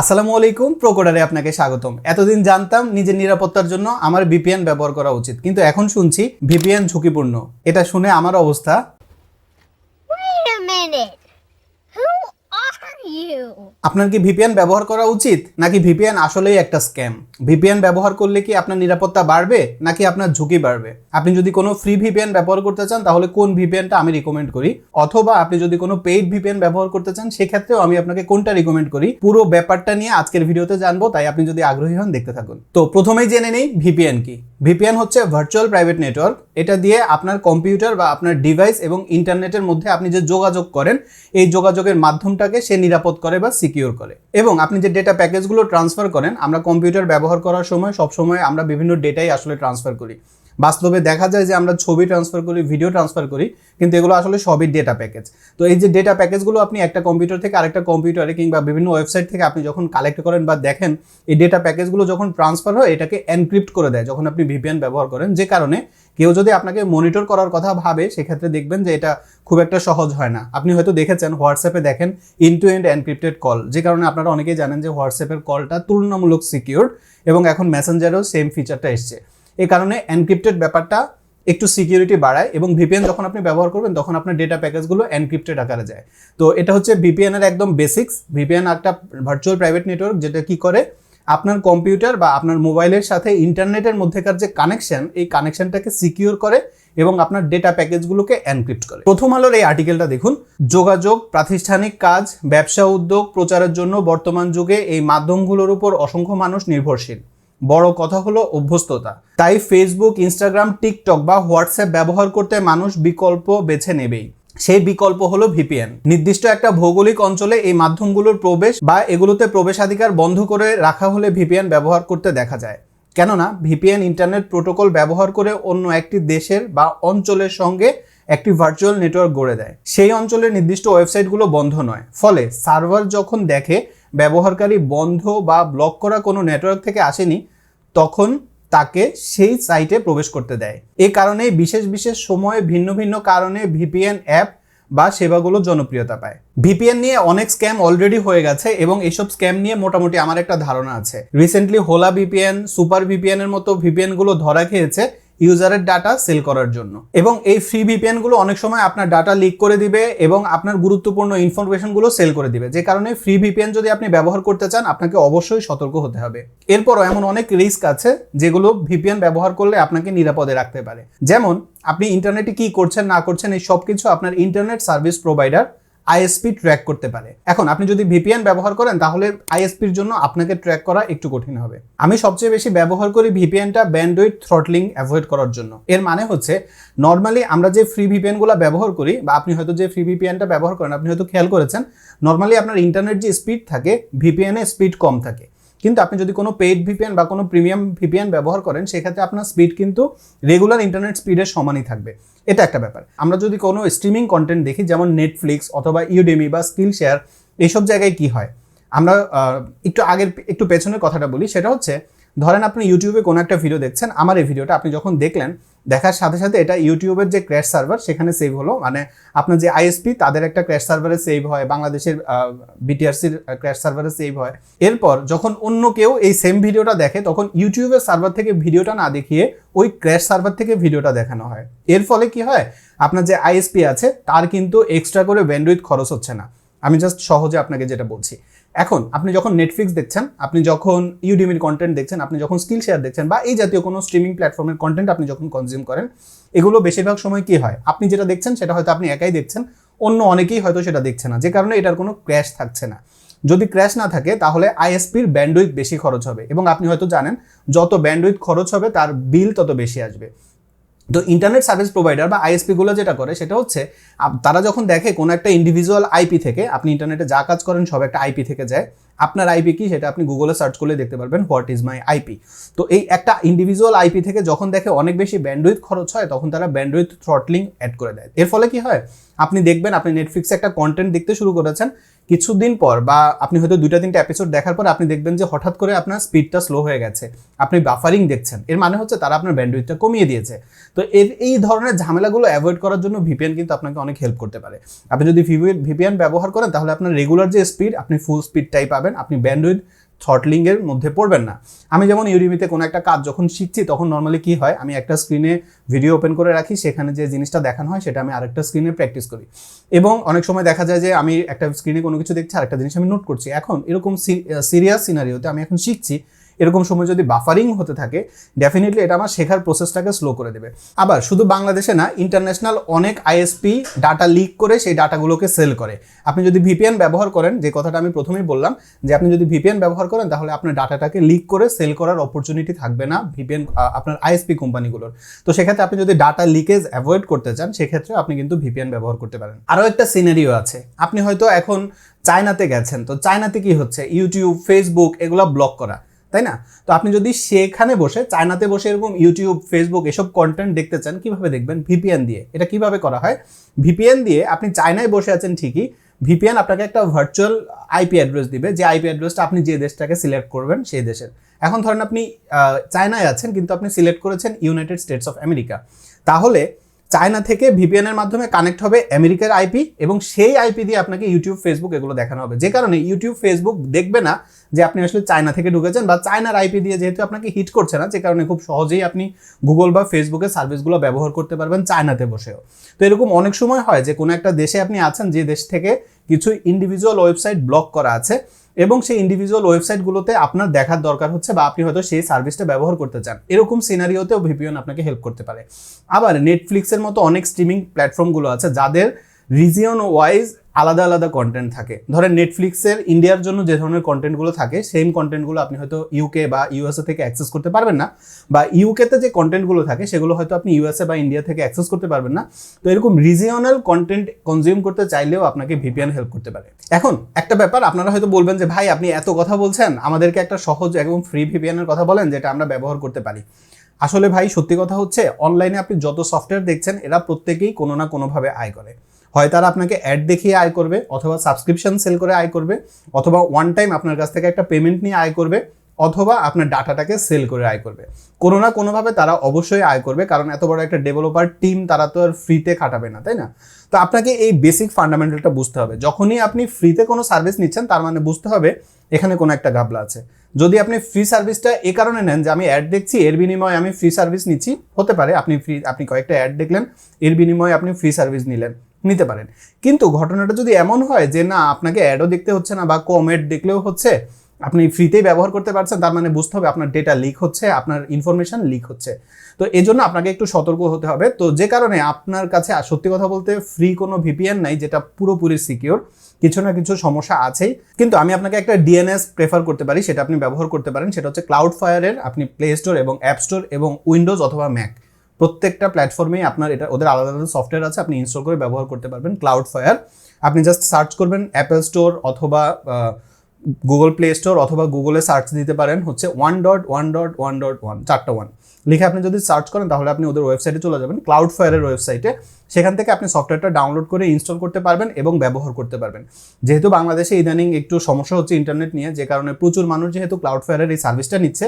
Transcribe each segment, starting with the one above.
আসসালামু আলাইকুম প্রকোডারে আপনাকে স্বাগতম। এতদিন জানতাম নিজের নিরাপত্তার জন্য আমার ভিপিএন ব্যবহার করা উচিত, কিন্তু এখন শুনছি ভিপিএন ঝুঁকিপূর্ণ। এটা শুনে আমার অবস্থা আপনার কি ভিপিএন ব্যবহার করা উচিত, নাকি ভিপিএন আসলেই একটা স্ক্যাম ভিপিএন ব্যবহার করলে কি আপনার নিরাপত্তা বাড়বে, নাকি আপনার ঝুঁকি বাড়বে? আপনি যদি কোনো ফ্রি ভিপিএন ব্যবহার করতে চান, তাহলে কোন ভিপিএনটা আমি রিকমেন্ড করি? অথবা আপনি যদি কোনো পেইড ভিপিএন ব্যবহার করতে চান, সেক্ষেত্রেও আমি আপনাকে কোনটা রিকমেন্ড করি? পুরো ব্যাপারটা নিয়ে আজকের ভিডিওতে জানব, তাই আপনি যদি আগ্রহী হন, দেখতে থাকুন। তো প্রথমেই জেনে নেই ভিপিএন কি। ভিপিএন হচ্ছে ভার্চুয়াল প্রাইভেট নেটওয়ার্ক এটা দিয়ে আপনার কম্পিউটার বা আপনার ডিভাইস এবং ইন্টারনেটের মধ্যে আপনি যে যোগাযোগ করেন, এই যোগাযোগের মাধ্যমটাকে সে নিরাপদ করে বা সিকিউর করে। এবং আপনি যে ডেটা প্যাকেজগুলো ট্রান্সফার করেন, আমরা কম্পিউটার ব্যবহার করার সময় সবসময় আমরা বিভিন্ন ডেটাই আসলে ট্রান্সফার করি। বাস্তবে দেখা যায় যে আমরা ছবি ট্রান্সফার করি ভিডিও ট্রান্সফার করি, কিন্তু এগুলো আসলে সবই ডেটা প্যাকেজ তো এই যে ডেটা প্যাকেজগুলো আপনি একটা কম্পিউটার থেকে আরেকটা কম্পিউটারে কিংবা বিভিন্ন ওয়েবসাইট থেকে আপনি যখন কালেক্ট করেন বা দেখেন, এই ডেটা প্যাকেজগুলো যখন ট্রান্সফার হয়, এটাকে এনক্রিপ্ট করে দেয়, যখন আপনি ভিপিএন ব্যবহার করেন। যে কারণে কেউ যদি আপনাকে মনিটর করার কথা ভাবে, সেক্ষেত্রে দেখবেন যে এটা খুব একটা সহজ হয় না। আপনি হয়তো দেখেছেন হোয়াটসঅ্যাপে দেখেন end to end encrypted call যে কারণে আপনারা অনেকেই জানেন যে হোয়াটসঅ্যাপের কলটা তুলনামূলক সিকিউর এবং এখন মেসেঞ্জারেও সেম ফিচারটা এসছে। এই কারণে এনক্রিপ্টেড ব্যাপারটা একটু সিকিউরিটি বাড়ায় এবং ভিপিএন যখন আপনি ব্যবহার করবেন, তখন আপনার ডেটা প্যাকেজগুলো এনক্রিপ্টেড আকারে যায়। তো এটা হচ্ছে ভিপিএন এর একদম বেসিক্স ভিপিএন একটা ভার্চুয়াল প্রাইভেট নেটওয়ার্ক যেটা কি করে? আপনার কম্পিউটার বা আপনার মোবাইলের সাথে ইন্টারনেটের মধ্যেকার যে কানেকশন এই কানেকশনটাকে সিকিউর করে এবং আপনার ডেটা প্যাকেজগুলোকে এনক্রিপ্ট করে। প্রথম আলোর এই আর্টিকেলটা দেখুন। যোগাযোগ, প্রাতিষ্ঠানিক কাজ, ব্যবসা উদ্যোগ, প্রচারের জন্য বর্তমান যুগে এই মাধ্যমগুলোর উপর অসংখ্য মানুষ নির্ভরশীল। বড় কথা হলো অভ্যস্ততা। তাই ফেসবুক ইনস্টাগ্রাম টিকটক বা হোয়াটসঅ্যাপ ব্যবহার করতে মানুষ বিকল্প বেছে নেবেই। সেই বিকল্প হলো ভিপিএন নির্দিষ্ট একটা ভৌগোলিক অঞ্চলে এই মাধ্যমগুলোর প্রবেশ বা এগুলোতে প্রবেশাধিকার বন্ধ করে রাখা হলে ভিপিএন ব্যবহার করতে দেখা যায়। কেননা ভিপিএন ইন্টারনেট প্রোটোকল ব্যবহার করে অন্য একটি দেশের বা অঞ্চলের সঙ্গে একটি ভার্চুয়াল নেটওয়ার্ক গড়ে দেয়। সেই অঞ্চলের নির্দিষ্ট ওয়েবসাইটগুলো বন্ধ নয়। ফলে সার্ভার যখন দেখে, ব্যবহারকারী বন্ধ বা ব্লক করা কোনো নেটওয়ার্ক থেকে আসেনি তখন তাকে সেই সাইটে প্রবেশ করতে দেয়। এ কারণে বিশেষ বিশেষ সময়ে ভিন্ন ভিন্ন কারণে ভিপিএন অ্যাপ বা সেবাগুলো জনপ্রিয়তা পায়। ভিপিএন নিয়ে অনেক স্ক্যাম অলরেডি হয়ে গেছে এবং এইসব স্ক্যাম নিয়ে মোটামুটি আমার একটা ধারণা আছে। রিসেন্টলি হোলা ভিপিএন সুপার ভিপিএন এর মতো ভিপিএনগুলো ধরা খেয়েছে ইউজারের ডাটা সেল করার জন্য। এবং এই ফ্রি ভিপিএনগুলো অনেক সময় আপনার ডাটা লিক করে দিবে এবং আপনার গুরুত্বপূর্ণ ইনফরমেশনগুলো সেল করে দিবে। যে কারণে ফ্রি ভিপিএন যদি আপনি ব্যবহার করতে চান, আপনাকে অবশ্যই সতর্ক হতে হবে। এরপরও এমন অনেক রিস্ক আছে যেগুলো ভিপিএন ব্যবহার করলে আপনাকে নিরাপদে রাখতে পারে। যেমন, আপনি ইন্টারনেটে কি করছেন, না করছেন, এই সব কিছু আপনার internet service provider ISP track করতে পারে। এখন আপনি যদি ভিপিএন ব্যবহার করেন, তাহলে আইএসপির জন্য আপনাকে ট্র্যাক করা একটু কঠিন হবে। আমি সবচেয়ে বেশি ব্যবহার করি ভিপিএনটা ব্যান্ডউইথ থ্রটলিং অ্যাভয়েড করার জন্য। এর মানে হচ্ছে নর্মালি আমরা যে ফ্রি ভিপিএনগুলো ব্যবহার করি, বা আপনি হয়তো যে ফ্রি ভিপিএনটা ব্যবহার করেন, আপনি হয়তো খেয়াল করেছেন নর্মালি আপনার ইন্টারনেট যে স্পিড থাকে ভিপিএনে স্পিড কম থাকে। কিন্তু আপনি যদি কোনো পেইড ভিপিএন বা কোনো প্রিমিয়াম ভিপিএন ব্যবহার করেন, সেক্ষেত্রে আপনার স্পিড কিন্তু রেগুলার ইন্টারনেট স্পিডের সমানই থাকবে। এটা একটা ব্যাপার। আমরা যদি কোনো স্ট্রিমিং কন্টেন্ট দেখি, যেমন নেটফ্লিক্স অথবা ইউডেমি বা স্কিল শেয়ার এইসব জায়গায় কি হয়? আমরা একটু আগের, একটু পেছনের কথাটা বলি, সেটা হচ্ছে ধরেন আপনি ইউটিউবে কোনো একটা ভিডিও দেখছেন, আমার এই ভিডিওটা আপনি যখন দেখলেন, দেখার সাথে সাথে এটা ইউটিউবের যে ক্র্যাশ সার্ভার সেখানে সেভ হলো। মানে আপনার যে আইএসপি তাদের একটা ক্র্যাশ সার্ভারে সেভ হয়, বাংলাদেশের বিটিআরসির ক্র্যাশ সার্ভারে সেভ হয়। এরপর যখন অন্য কেউ এই সেম ভিডিওটা দেখে, তখন ইউটিউবের সার্ভার থেকে ভিডিওটা না দেখিয়ে ওই ক্র্যাশ সার্ভার থেকে ভিডিওটা দেখানো হয়। এর ফলে কি হয়? আপনার যে আইএসপি আছে, তার কিন্তু এক্সট্রা করে ব্যান্ডউইথ খরচ হচ্ছে না। আমি জাস্ট সহজে আপনাকে যেটা বলছি। এখন আপনি যখন নেটফ্লিক্স দেখছেন, আপনি যখন ইউডিমির কন্টেন্ট দেখছেন, আপনি যখন স্কিল শেয়ার দেখছেন বা এই জাতীয় কোনো স্ট্রিমিং প্ল্যাটফর্মের কন্টেন্ট আপনি যখন কনজিউম করেন, এগুলো বেশিরভাগ সময় কি হয়? আপনি যেটা দেখছেন সেটা হয়তো আপনি একাই দেখছেন, অন্য অনেকেই হয়তো সেটা দেখছে না। যে কারণে এটার কোনো ক্র্যাশ থাকছে না। যদি ক্র্যাশ না থাকে, তাহলে আইএসপির ব্যান্ডউইথ বেশি খরচ হবে এবং আপনি হয়তো জানেন, যত ব্যান্ডউইথ খরচ হবে, তার বিল তত বেশি আসবে। তো ইন্টারনেট সার্ভিস প্রোভাইডার বা আইএসপিগুলো যেটা করে সেটা হচ্ছে তারা যখন দেখে কোনো একটা ইন্ডিভিজুয়াল আইপি থেকে, আপনি ইন্টারনেটে যা কাজ করেন সব একটা আইপি থেকে যায়। আপনার আইপি কি সেটা আপনি গুগলে সার্চ করলে দেখতে পারবেন হোয়াট ইজ মাই আইপি তো এই একটা ইন্ডিভিজুয়াল আইপি থেকে যখন দেখে অনেক বেশি ব্যান্ডউইথ খরচ হয়, তখন তারা ব্যান্ডউইথ থ্রটলিং অ্যাড করে দেয়। এর ফলে কি হয়? আপনি দেখবেন, আপনি নেটফ্লিক্সে একটা কন্টেন্ট দেখতে শুরু করেছেন কিছুদিন পর বা আপনি হয়তো দুইটা তিনটা এপিসোড দেখার পর আপনি দেখবেন যে হঠাৎ করে আপনার স্পিডটা স্লো হয়ে গেছে। আপনি বাফারিং দেখছেন। এর মানে হচ্ছে তারা আপনার ব্যান্ডউইথটা কমিয়ে দিয়েছে। তো এর এই ধরনের ঝামেলাগুলো অ্যাভয়েড করার জন্য ভিপিএন কিন্তু আপনাকে অনেক হেল্প করতে পারে। আপনি যদি ভিপিএন ব্যবহার করেন তাহলে আপনার রেগুলার যে স্পিড আপনি ফুল স্পিডটাই পাবেন। আপনি ব্যান্ডউইথ থ্রটলিং লিঙ্কের মধ্যে পড়বেন না। আমি যেমন ইউরিমিতে কোনো একটা কাজ যখন শিখছি, তখন নর্মালি কি হয়? আমি একটা স্ক্রিনে ভিডিও ওপেন করে রাখি, সেখানে যে জিনিসটা দেখানো হয়, সেটা আমি আরেকটা স্ক্রিনে প্র্যাকটিস করি। এবং অনেক সময় দেখা যায় যে, আমি একটা স্ক্রিনে কোনো কিছু দেখছি, আরেকটা জিনিস আমি নোট করছি। এখন এরকম সিরিয়াস সিনারিওতে আমি এখন শিখছি এরকম সময় যদি বাফারিং হতে থাকে ডেফিনেটলি এটা আমার শেখার প্রসেসটাকে স্লো করে দেবে। আবার শুধু বাংলাদেশে না ইন্টারন্যাশনাল অনেক আইএসপি ডাটা লিক করে সেই ডাটাগুলোকে সেল করে। আপনি যদি ভিপিএন ব্যবহার করেন, যে কথাটা আমি প্রথমেই বললাম, যে আপনি যদি ভিপিএন ব্যবহার করেন, তাহলে আপনার ডাটাটাকে লিক করে সেল করার অপরচুনিটি থাকবে না ভিপিএন আপনার আইএসপি কোম্পানিগুলোর। তো সেক্ষেত্রে আপনি যদি ডাটা লিকেজ অ্যাভয়েড করতে চান সেক্ষেত্রে আপনি কিন্তু ভিপিএন ব্যবহার করতে পারেন। আরও একটা সিনারিও আছে। আপনি হয়তো এখন চায়নাতে গেছেন। তো চায়নাতে কি হচ্ছে? ইউটিউব ফেসবুক এগুলো ব্লক করা। তাই না? তো আপনি যদি সেখানে বসে, চায়নাতে বসে এরকম ইউটিউব ফেসবুক এসব কন্টেন্ট দেখতে চান, কীভাবে দেখবেন? ভিপিএন দিয়ে। এটা কীভাবে করা হয়? ভিপিএন দিয়ে আপনি চায়নায় বসে আছেন ঠিকই। ভিপিএন আপনাকে একটা ভার্চুয়াল আইপি অ্যাড্রেস দিবে। যে আইপি অ্যাড্রেসটা আপনি যে দেশটাকে সিলেক্ট করবেন, সেই দেশের। এখন ধরেন আপনি চায়নায় আছেন, কিন্তু আপনি সিলেক্ট করেছেন ইউনাইটেড স্টেটস অফ আমেরিকা তাহলে চায়না থেকে ভিপিএন এর মাধ্যমে কানেক্ট হবে আমেরিকার আইপি এবং সেই আইপি দিয়ে আপনাকে ইউটিউব ফেসবুক এগুলো দেখানো হবে। যে কারণে ইউটিউব ফেসবুক দেখবে না যে আপনি আসলে চায়না থেকে ঢুকেছেন বা চায়নার আইপি দিয়ে যেহেতু আপনাকে হিট করছে না, যে কারণে খুব সহজেই আপনি গুগল বা ফেসবুকের সার্ভিসগুলো ব্যবহার করতে পারবেন চায়নাতে বসেও। তো এরকম অনেক সময় হয় যে কোনো একটা দেশে আপনি আছেন, যে দেশ থেকে কিছু ইন্ডিভিজুয়াল ওয়েবসাইট ব্লক করা আছে এবং সেই ইন্ডিভিজুয়াল ওয়েবসাইটগুলোতে আপনার দেখার দরকার হচ্ছে বা আপনি হয়তো সেই সার্ভিসটা ব্যবহার করতে চান। এরকম সিনারিওতেও ভিপিএন আপনাকে হেল্প করতে পারে। আবার নেটফ্লিক্সের মতো অনেক স্ট্রিমিং প্ল্যাটফর্মগুলো আছে যাদের রিজিয়ন ওয়াইজ আলাদা আলাদা কন্টেন্ট থাকে। ধরেন নেটফ্লিক্সের ইন্ডিয়ার জন্য যে ধরনের কন্টেন্টগুলো থাকে সেম কন্টেন্টগুলো আপনি হয়তো ইউকে বা ইউএসএ থেকে অ্যাক্সেস করতে পারবেন না। বা ইউকেতে যে কন্টেন্টগুলো থাকে, সেগুলো হয়তো আপনি ইউএসএ বা ইন্ডিয়া থেকে অ্যাক্সেস করতে পারবেন না। তো এরকম রিজিওনাল কন্টেন্ট কনজিউম করতে চাইলেও আপনাকে ভিপিএন হেল্প করতে পারে। এখন একটা ব্যাপার, আপনারা হয়তো বলবেন যে, ভাই, আপনি এত কথা বলছেন, আমাদেরকে একটা সহজ এবং ফ্রি ভিপিএনের কথা বলেন, যেটা আমরা ব্যবহার করতে পারি। আসলে ভাই, সত্যি কথা হচ্ছে অনলাইনে আপনি যত সফটওয়্যার দেখছেন, এরা প্রত্যেকেই কোনো না কোনোভাবে আয় করে। হয় তারা আপনাকে অ্যাড দেখিয়ে আয় করবে অথবা সাবস্ক্রিপশন সেল করে আয় করবে অথবা ওয়ান টাইম আপনার কাছ থেকে একটা পেমেন্ট নিয়ে আয় করবে অথবা আপনার ডাটাটাকে সেল করে আয় করবে। কোনো না কোনোভাবে তারা অবশ্যই আয় করবে কারণ এত বড় একটা ডেভেলপার টিম তারা তো আর ফ্রিতে খাটাবে না, তাই না? তো আপনাকে এই বেসিক ফান্ডামেন্টালটা বুঝতে হবে। যখনই আপনি ফ্রিতে কোনো সার্ভিস নিচ্ছেন তার মানে বুঝতে হবে এখানে কোনো একটা গাবলা আছে। যদি আপনি ফ্রি সার্ভিসটা এ কারণে নেন যে আমি অ্যাড দেখছি, এর বিনিময়ে আমি ফ্রি সার্ভিস নিচ্ছি, হতে পারে আপনি ফ্রি আপনি কয়েকটা অ্যাড দেখলেন, এর বিনিময়ে আপনি ফ্রি সার্ভিস নিলেন। নিতে পারেন। কিন্তু ঘটনাটা যদি এমন হয় যে না, আপনাকে অ্যাডও দেখতে হচ্ছে না বা কম অ্যাড দেখলেও হচ্ছে, আপনি ফ্রিতেই ব্যবহার করতে পারছেন, তার মানে বুঝতে হবে আপনার ডেটা লিক হচ্ছে, আপনার ইনফরমেশন লিক হচ্ছে। তো এই জন্য আপনাকে একটু সতর্ক হতে হবে। তো যে কারণে আপনার কাছে সত্যি কথা বলতে ফ্রি কোনো ভিপিএন নাই, যেটা পুরোপুরি সিকিওর কিছু না কিছু সমস্যা আছেই। কিন্তু আমি আপনাকে একটা ডিএনএস প্রেফার করতে পারি, সেটা আপনি ব্যবহার করতে পারেন, সেটা হচ্ছে ক্লাউড ফায়ারের আপনি প্লে স্টোর এবং অ্যাপ স্টোর এবং উইন্ডোজ অথবা ম্যাক প্রত্যেকটা প্ল্যাটফর্মেই আপনার এটা, ওদের আলাদা আলাদা সফটওয়্যার আছে, আপনি ইনস্টল করে ব্যবহার করতে পারবেন ক্লাউড ফায়ার আপনি জাস্ট সার্চ করবেন অ্যাপেল স্টোর অথবা গুগল প্লে স্টোর অথবা গুগলে সার্চ দিতে পারেন, হচ্ছে one dot one dot one dot one চারটা ওয়ান লিখে আপনি যদি সার্চ করেন, তাহলে আপনি ওদের ওয়েবসাইটে চলে যাবেন ক্লাউড ফায়ারের ওয়েবসাইটে সেখান থেকে আপনি সফটওয়্যারটা ডাউনলোড করে ইনস্টল করতে পারবেন এবং ব্যবহার করতে পারবেন। যেহেতু বাংলাদেশে ইদানিং একটু সমস্যা হচ্ছে ইন্টারনেট নিয়ে, যে কারণে প্রচুর মানুষ যেহেতু ক্লাউড ফায়ারের এই সার্ভিসটা নিচ্ছে,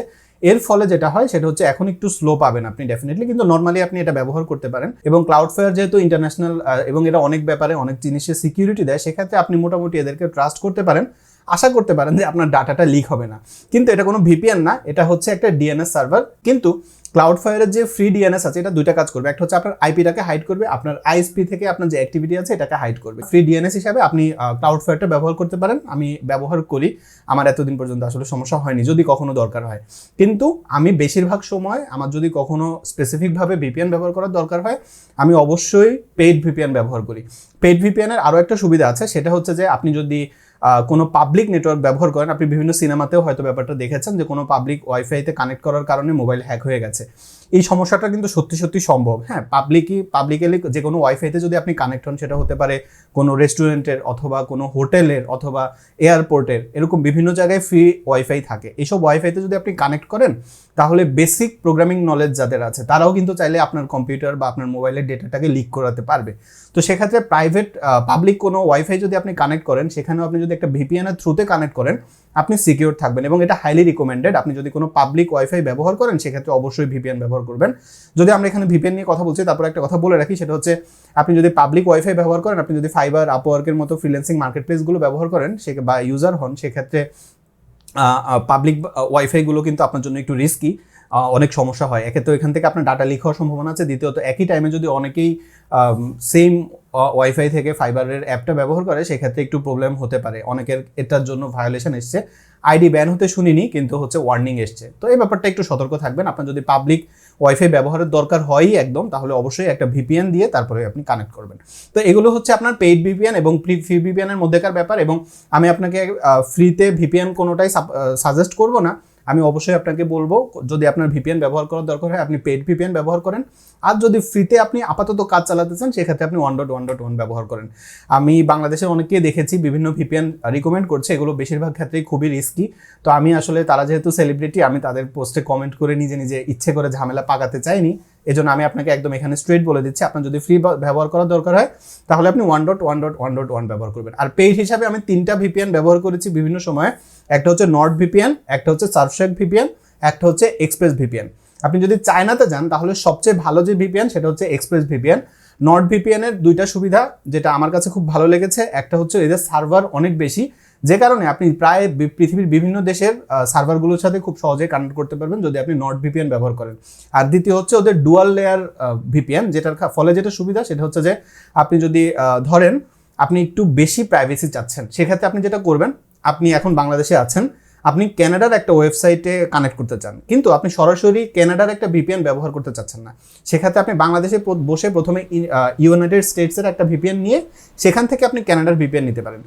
এর ফলে যেটা হয়, সেটা হচ্ছে এখন একটু স্লো পাবেন আপনি ডেফিনেটলি কিন্তু নর্মালি আপনি এটা ব্যবহার করতে পারেন। এবং ক্লাউড ফায়ার যেহেতু ইন্টারন্যাশনাল এবং এরা অনেক ব্যাপারে অনেক জিনিসের সিকিউরিটি দেয়, সেক্ষেত্রে আপনি মোটামুটি এদেরকে ট্রাস্ট করতে পারেন। আশা করতে পারেন যে আপনার ডাটাটা লিক হবে না। কিন্তু এটা কোনো ভিপিএন না, এটা হচ্ছে একটা ডিএনএস সার্ভার কিন্তু ক্লাউড ফায়ারের যে ফ্রি ডিএনএস আছে, এটা দুইটা কাজ করবে। একটা হচ্ছে আপনার আইপিটাকে হাইড করবে, আপনার আইএসপি থেকে আপনার যে অ্যাক্টিভিটি আছে, এটাকে হাইড করবে। ফ্রি ডিএনএস হিসাবে আপনি ক্লাউড ফায়ারটা ব্যবহার করতে পারেন। আমি ব্যবহার করি। আমার এতদিন পর্যন্ত আসলে সমস্যা হয়নি, যদি কখনো দরকার হয়। কিন্তু আমি বেশিরভাগ সময় আমার যদি কখনো স্পেসিফিকভাবে ভিপিএন ব্যবহার করার দরকার হয়, আমি অবশ্যই পেইড ভিপিএন ব্যবহার করি। পেইড ভিপিএনের আরও একটা সুবিধা আছে, সেটা হচ্ছে যে আপনি যদি কোনো পাবলিক নেটওয়ার্ক ব্যবহার করেন। আপনি বিভিন্ন সিনেমাতেও হয়তো ব্যাপারটা দেখেছেন যে কোনো পাবলিক ওয়াইফাইতে কানেক্ট করার কারণে মোবাইল হ্যাক হয়ে গেছে। এই সমস্যাটা কিন্তু সত্যি সত্যি সম্ভব। হ্যাঁ পাবলিকই পাবলিকেলি যে কোনো ওয়াইফাইতে যদি আপনি কানেক্ট হন সেটা হতে পারে কোনো রেস্টুরেন্টের অথবা কোনো হোটেলের অথবা এয়ারপোর্টের এরকম বিভিন্ন জায়গায় ফ্রি ওয়াইফাই থাকে। এইসব ওয়াইফাইতে যদি আপনি কানেক্ট করেন, তাহলে বেসিক প্রোগ্রামিং নলেজ যাদের আছে, তারাও কিন্তু চাইলে আপনার কম্পিউটার বা আপনার মোবাইলের ডেটাটাকে লিক করাতে পারবে। তো সেক্ষেত্রে প্রাইভেট পাবলিক কোনো ওয়াইফাই যদি আপনি কানেক্ট করেন, সেখানেও আপনি যদি একটা ভিপিএন এর থ্রুতে কানেক্ট করেন আপনি সিকিউর থাকবেন এবং এটা হাইলি রিকমেন্ডেড আপনি যদি কোনো পাবলিক ওয়াইফাই ব্যবহার করেন, সেক্ষেত্রে অবশ্যই ভিপিএন ব্যবহার করবেন। যদি আমরা এখানে ভিপিএন নিয়ে কথা বলছি, তারপর একটা কথা বলে রাখি, সেটা হচ্ছে আপনি যদি পাবলিক ওয়াইফাই ব্যবহার করেন, আপনি যদি ফাইবার আপওয়ার্কের মতো ফ্রিল্যান্সিং মার্কেট প্লেসগুলো ব্যবহার করেন, সে বা ইউজার হন, সেক্ষেত্রে পাবলিক ওয়াইফাইগুলো কিন্তু আপনার জন্য একটু রিস্কি অনেক সমস্যা হয়। একে তো এখান থেকে আপনার ডাটা লিক হওয়ার সম্ভাবনা আছে। দ্বিতীয়ত, একই টাইমে যদি অনেকেই সেম ওয়াইফাই থেকে ফাইবারের অ্যাপটা ব্যবহার করে, সেক্ষেত্রে একটু প্রবলেম হতে পারে। অনেকের এটার জন্য ভায়োলেশন এসছে। আইডি ব্যান হতে শুনিনি, কিন্তু হচ্ছে ওয়ার্নিং এসছে। তো এই ব্যাপারটা একটু সতর্ক থাকবেন। আপনার যদি পাবলিক ওয়াইফাই ব্যবহারের দরকার হয়ই একদম, তাহলে অবশ্যই একটা ভিপিএন দিয়ে তারপরে আপনি কানেক্ট করবেন। তো এগুলো হচ্ছে আপনার পেইড ভিপিএন এবং ফ্রি ভিপিএনের মধ্যেকার ব্যাপার এবং আমি আপনাকে ফ্রিতে ভিপিএন কোনোটাই সাজেস্ট করব না। আমি অবশ্যই আপনাকে বলব, যদি আপনার ভিপিএন ব্যবহার করার দরকার হয়, আপনি পেড ভিপিএন ব্যবহার করেন। আর যদি ফ্রিতে আপনি আপাতত কাজ চালাতে চান, সেক্ষেত্রে আপনি one dot one dot one ব্যবহার করেন। আমি বাংলাদেশের অনেককে দেখেছি, বিভিন্ন ভিপিএন রিকমেন্ড করছে, এগুলো বেশিরভাগ ক্ষেত্রেই খুবই রিস্কি তো আমি আসলে, তারা যেহেতু সেলিব্রিটি আমি তাদের পোস্টে কমেন্ট করে নিজে নিজে ইচ্ছে করে ঝামেলা পাকাতে চাইনি। এজন্য আমি আপনাকে একদম এখানে স্ট্রেট বলে দিচ্ছি, আপনার যদি ফ্রি ব্যবহার করার দরকার হয়, তাহলে আপনি one dot one dot one dot one ব্যবহার করবেন। আর পেইড হিসাবে আমি তিনটা ভিপিএন ব্যবহার করেছি বিভিন্ন সময়ে। একটা হচ্ছে নর্থ ভিপিএন, একটা হচ্ছে সার্ফশেক ভিপিএন, একটা হচ্ছে এক্সপ্রেস ভিপিএন। আপনি যদি চায়নাতে যান, তাহলে সবচেয়ে ভালো যে ভিপিএন, সেটা হচ্ছে এক্সপ্রেস ভিপিএন। নর্থ ভিপিএনের দুইটা সুবিধা, যেটা আমার কাছে খুব ভালো লেগেছে, একটা হচ্ছে এদের সার্ভার অনেক বেশি, যে কারণে আপনি প্রায় পৃথিবীর বিভিন্ন দেশের সার্ভারগুলোর সাথে খুব সহজে কানেক্ট করতে পারবেন যদি আপনি নর্থ ভিপিএন ব্যবহার করেন। আর দ্বিতীয় হচ্ছে ওদের ডুয়াল লেয়ার ভিপিএন, যেটার ফলে যেটা সুবিধা, সেটা হচ্ছে যে আপনি যদি ধরেন আপনি একটু বেশি প্রাইভেসি চাচ্ছেন, সেক্ষেত্রে আপনি যেটা করবেন আপনি এখন বাংলাদেশে আছেন, আপনি ক্যানাডার একটা ওয়েবসাইটে কানেক্ট করতে চান, কিন্তু আপনি সরাসরি ক্যানাডার একটা ভিপিএন ব্যবহার করতে চাচ্ছেন না। সেক্ষেত্রে আপনি বাংলাদেশে বসে প্রথমে ইউনাইটেড স্টেটসের একটা ভিপিএন নিয়ে সেখান থেকে আপনি ক্যানাডার ভিপিএন নিতে পারেন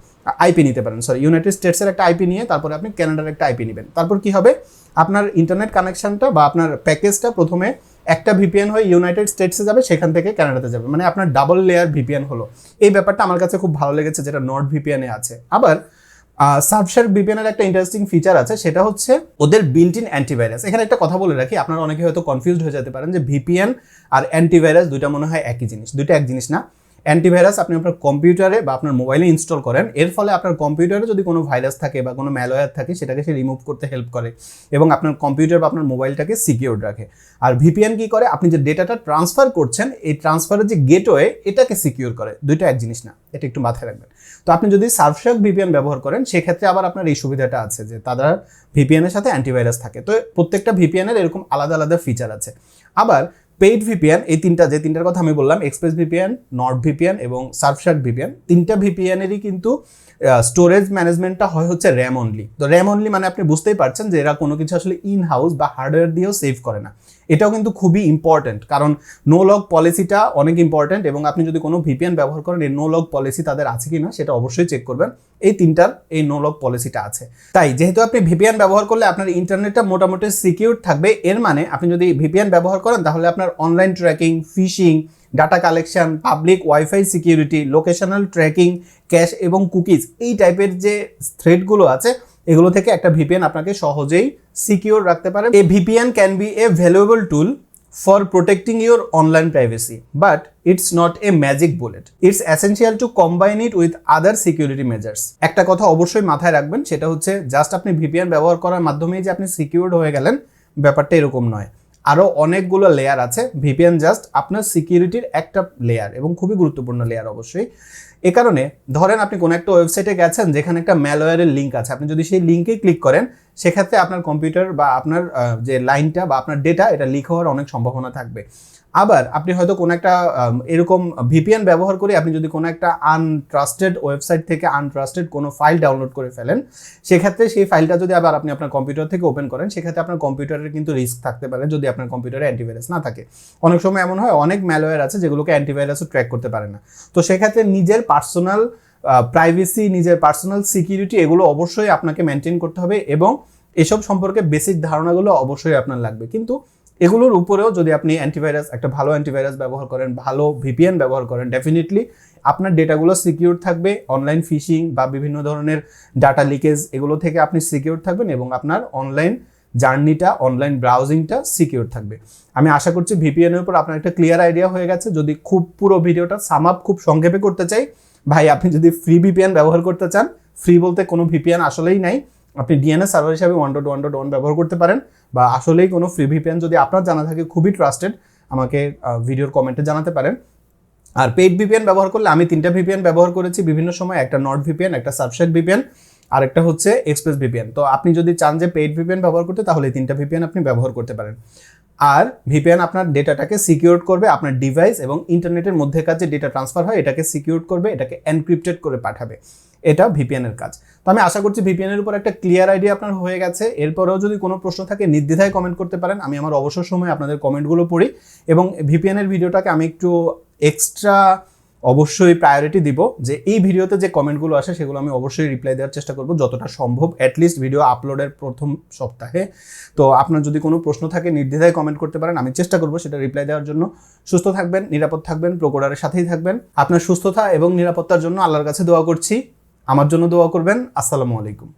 আইপি নিতে পারেন সরি ইউনাইটেড স্টেটসের একটা আইপি নিয়ে তারপরে আপনি ক্যানাডার একটা আইপি নেবেন। তারপর কি হবে? আপনার ইন্টারনেট কানেকশনটা বা আপনার প্যাকেজটা প্রথমে একটা ভিপিএন হয়ে ইউনাইটেড স্টেটসে যাবে, সেখান থেকে কানাডাতে যাবে। মানে আপনার ডাবল লেয়ার ভিপিএন হলো। এই ব্যাপারটা আমার কাছে খুব ভালো লেগেছে, যেটা নর্থ ভিপিএনে আছে। আবার সাবশার বিপিএনের একটা ইন্টারেস্টিং ফিচার আছে, সেটা হচ্ছে ওদের বিল্ট ইন অ্যান্টিভাইরাস এখানে একটা কথা বলে রাখি, আপনারা অনেকে হয়তো কনফিউজড হয়ে যেতে পারেন যে ভিপিএন আর অ্যান্টিভাইরাস দুইটা মনে হয় একই জিনিস। দুইটা এক জিনিস না। অ্যান্টিভাইরাস আপনি আপনার কম্পিউটারে বা আপনার মোবাইলে ইনস্টল করেন, এর ফলে আপনার কম্পিউটারে যদি কোনো ভাইরাস থাকে বা কোনো ম্যালওয়্যার থাকে, সেটাকে সে রিমুভ করতে হেল্প করে এবং আপনার কম্পিউটার বা আপনার মোবাইলটাকে সিকিউর রাখে। আর ভিপিএন কি করে? আপনি যে ডেটাটা ট্রান্সফার করছেন, এই ট্রান্সফারের যে গেটওয়ে এটাকে সিকিউর করে। দুইটা এক জিনিস না, এটা একটু মাথায় রাখবেন। তো আপনি যদি সার্ফশাক ভিপিএন ব্যবহার করেন, সেক্ষেত্রে আবার আপনার এই সুবিধাটা আছে যে তারা ভিপিএন এর সাথে অ্যান্টিভাইরাস থাকে। তো প্রত্যেকটা ভিপিএন এর এরকম আলাদা আলাদা ফিচার আছে। আবার পেইড ভিপিএন, এই তিনটা, যে তিনটার কথা আমি বললাম, এক্সপ্রেস ভিপিএন নর্থ ভিপিএন এবং সার্ফশার্ট ভিপিএন, তিনটা ভিপিএনেরই কিন্তু স্টোরেজ ম্যানেজমেন্টটা হয় হচ্ছে র্যাম অনলি তো র্যাম অনলি মানে আপনি বুঝতেই পারছেন যে এরা কোনো কিছু আসলে ইন হাউস বা হার্ডওয়্যার দিয়েও সেভ করে না। এটাও কিন্তু খুবই ইম্পর্টেন্ট কারণ নো লগ পলিসিটা অনেক ইম্পর্টেন্ট এবং আপনি যদি কোনো ভিপিএন ব্যবহার করেন, এই নো লগ পলিসি তাদের আছে কি না সেটা অবশ্যই চেক করবেন। এই তিনটার এই নো লগ পলিসিটা আছে। তাই যেহেতু আপনি ভিপিএন ব্যবহার করলে আপনার ইন্টারনেটটা মোটামুটি সিকিউর থাকবে, এর মানে আপনি যদি ভিপিএন ব্যবহার করেন, তাহলে আপনার online tracking phishing data collection public WiFi security locational tracking cache এবং কুকিজ এই টাইপের যে থ্রেডগুলো আছে, এগুলো থেকে একটা ভিপিএন আপনাকে সহজেই সিকিউর রাখতে পারে। A VPN can be a valuable tool for protecting your online privacy but it's not a magic bullet it's essential to combine it with other security measures একটা কথা অবশ্যই মাথায় রাখবেন, সেটা হচ্ছে জাস্ট আপনি ভিপিএন ব্যবহার করার মাধ্যমেই যে আপনি সিকিউরড হয়ে গেলেন, ব্যাপারটা এরকম নয়। আরও অনেকগুলো লেয়ার আছে। ভিপিএন জাস্ট আপনার সিকিউরিটির একটা লেয়ার এবং খুবই গুরুত্বপূর্ণ লেয়ার অবশ্যই। এ কারণে ধরেন আপনি কোনো একটা ওয়েবসাইটে গেছেন যেখানে একটা ম্যালওয়্যারের লিঙ্ক আছে। আপনি যদি সেই লিঙ্কে ক্লিক করেন সেক্ষেত্রে আপনার কম্পিউটার বা আপনার যে লাইনটা বা আপনার ডেটা এটা লিক হওয়ার অনেক সম্ভাবনা থাকবে। আবার আপনি হয়তো কোনো একটা এরকম ভিপিএন ব্যবহার করে আপনি যদি কোনো একটা আনট্রাস্টেড ওয়েবসাইট থেকে আনট্রাস্টেড কোনো ফাইল ডাউনলোড করে ফেলেন, সেক্ষেত্রে সেই ফাইলটা যদি আবার আপনি আপনার কম্পিউটার থেকে ওপেন করেন, সেক্ষেত্রে আপনার কম্পিউটারের কিন্তু রিস্ক থাকতে পারে যদি আপনার কম্পিউটারে অ্যান্টিভাইরাস না থাকে। অনেক সময় এমন হয়, অনেক ম্যালওয়্যার আছে যেগুলোকে অ্যান্টিভাইরাসও ট্র্যাক করতে পারে না। তো সেক্ষেত্রে নিজের পার্সোনাল প্রাইভেসি নিজের পার্সোনাল সিকিউরিটি এগুলো অবশ্যই আপনাকে মেনটেন করতে হবে এবং এসব সম্পর্কে বেসিক ধারণাগুলো অবশ্যই আপনার লাগবে। কিন্তু এগুলোর উপরেও যদি আপনি অ্যান্টিভাইরাস একটা ভালো অ্যান্টিভাইরাস ব্যবহার করেন, ভালো ভিপিএন ব্যবহার করেন ডেফিনেটলি আপনার ডেটাগুলো সিকিউর থাকবে। অনলাইন ফিশিং বা বিভিন্ন ধরনের ডাটা লিকেজ এগুলো থেকে আপনি সিকিউর থাকবেন এবং আপনার অনলাইন জার্নিটা অনলাইন ব্রাউজিংটা সিকিউর থাকবে। আমি আশা করছি ভিপিএন এর উপর আপনার একটা ক্লিয়ার আইডিয়া হয়ে গেছে। যদি খুব পুরো ভিডিওটা সাম আপ খুব সংক্ষেপে করতে চাই ভাই আপনি যদি ফ্রি ভিপিএন ব্যবহার করতে চান ফ্রি বলতে কোনো ভিপিএন আসলেই নাই আপনি ডিএনএস সার্ভার হিসাবে one dot one dot one ব্যবহার করতে পারেন বা আসলেই কোনো ফ্রি ভিপিএন যদি আপনার জানা থাকে খুবই ট্রাস্টেড আমাকে ভিডিওর কমেন্টে জানাতে পারেন আর পেইড ভিপিএন ব্যবহার করলে আমি তিনটা ভিপিএন ব্যবহার করেছি বিভিন্ন সময় একটা নর্থ ভিপিএন একটা সাবশেক ভিপিএন আর একটা হচ্ছে এক্সপ্রেস ভিপিএন তো আপনি যদি চান যে পেইড ভিপিএন ব্যবহার করতে তাহলে তিনটা ভিপিএন আপনি ব্যবহার করতে পারেন আর ভিপিএন আপনার ডেটাটাকে সিকিউর করবে আপনার ডিভাইস এবং ইন্টারনেটের মধ্যেকার যে ডেটা ট্রান্সফার হয়, এটাকে সিকিউর করবে, এটাকে এনক্রিপ্টেড করে পাঠাবে। এটা ভিপিএনের কাজ। তো আমি আশা করছি ভিপিএন এর উপর একটা ক্লিয়ার আইডিয়া আপনার হয়ে গেছে। এরপরেও যদি কোনো প্রশ্ন থাকে, নির্দ্বিধায় কমেন্ট করতে পারেন। আমি আমার অবসর সময় আপনাদের কমেন্টগুলো পড়ি এবং ভিপিএন এর ভিডিওটাকে আমি একটু এক্সট্রা অবশ্যই প্রায়োরিটি দিব যে এই ভিডিওতে যে কমেন্টগুলো আসে সেগুলো আমি অবশ্যই রিপ্লাই দেওয়ার চেষ্টা করব যতটা সম্ভব অ্যাটলিস্ট ভিডিও আপলোডের প্রথম সপ্তাহে। তো আপনার যদি কোনো প্রশ্ন থাকে, নির্দ্বিধায় কমেন্ট করতে পারেন, আমি চেষ্টা করব সেটা রিপ্লাই দেওয়ার জন্য। সুস্থ থাকবেন, নিরাপদ থাকবেন প্রোকোডারের সাথেই থাকবেন। আপনার সুস্থতা এবং নিরাপত্তার জন্য আল্লাহর কাছে দোয়া করছি। আমার জন্য দোয়া করবেন। আসসালামু আলাইকুম।